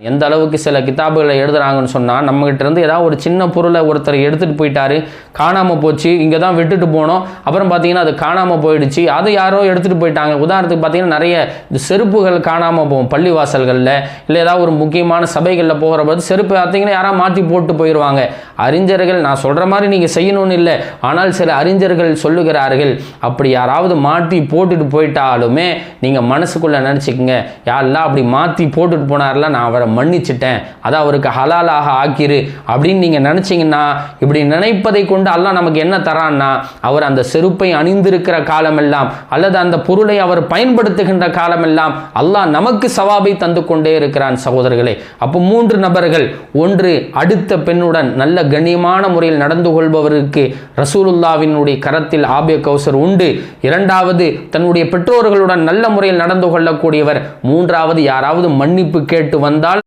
எந்த அளவுக்கு சில கிதாபுகளை எழுதுறாங்கன்னு சொன்னால் நம்மகிட்ட இருந்து ஏதாவது ஒரு சின்ன பொருளை ஒருத்தர் எடுத்துகிட்டு போயிட்டாரு காணாமல் போச்சு இங்கே தான் விட்டுட்டு போனோம் அப்புறம் பார்த்தீங்கன்னா அது காணாமல் போயிடுச்சு அதை யாரோ எடுத்துகிட்டு போயிட்டாங்க. உதாரணத்துக்கு பார்த்தீங்கன்னா நிறைய இந்த செருப்புகள் காணாமல் போகும் பள்ளிவாசல்களில் இல்லை ஏதாவது ஒரு முக்கியமான சபைகளில் போகிற போது செருப்பு பார்த்தீங்கன்னா யாராவது மாற்றி போட்டு போயிடுவாங்க அறிஞர்கள் நான் சொல்கிற மாதிரி நீங்கள் செய்யணும்னு இல்லை ஆனால் சில அறிஞர்கள் சொல்லுகிறார்கள் அப்படி யாராவது மாற்றி போட்டுட்டு போயிட்டாலுமே நீங்கள் மனசுக்குள்ளே நினச்சிக்கங்க யாரெல்லாம் அப்படி மாற்றி போட்டுட்டு போனார்லாம் நான் அவரை மன்னிச்சிட்டேன். அதை அவருக்கு ஹலாலாக ஆக்கிரு அப்படின்னு நீங்கள் நினச்சிங்கன்னா இப்படி நினைப்பதை கொண்டு அல்லாஹ் நமக்கு என்ன தரான்னா அவர் அந்த செருப்பை அணிந்திருக்கிற காலமெல்லாம் அல்லது அந்த பொருளை அவர் பயன்படுத்துகின்ற காலமெல்லாம் அல்லாஹ் நமக்கு சவாபை தந்து கொண்டே இருக்கிறான் சகோதரர்களே. அப்போ மூன்று நபர்கள் ஒன்று அடுத்த பெண்ணுடன் நல்ல கண்ணியமான முறையில் நடந்து கொள்பவருக்கு ரசூலுல்லாவினுடைய கரத்தில் ஆபிய கௌசர் உண்டு. இரண்டாவது தன்னுடைய பெற்றோர்களுடன் நல்ல முறையில் நடந்து கொள்ளக்கூடியவர். மூன்றாவது யாராவது மன்னிப்பு கேட்டு வந்தால்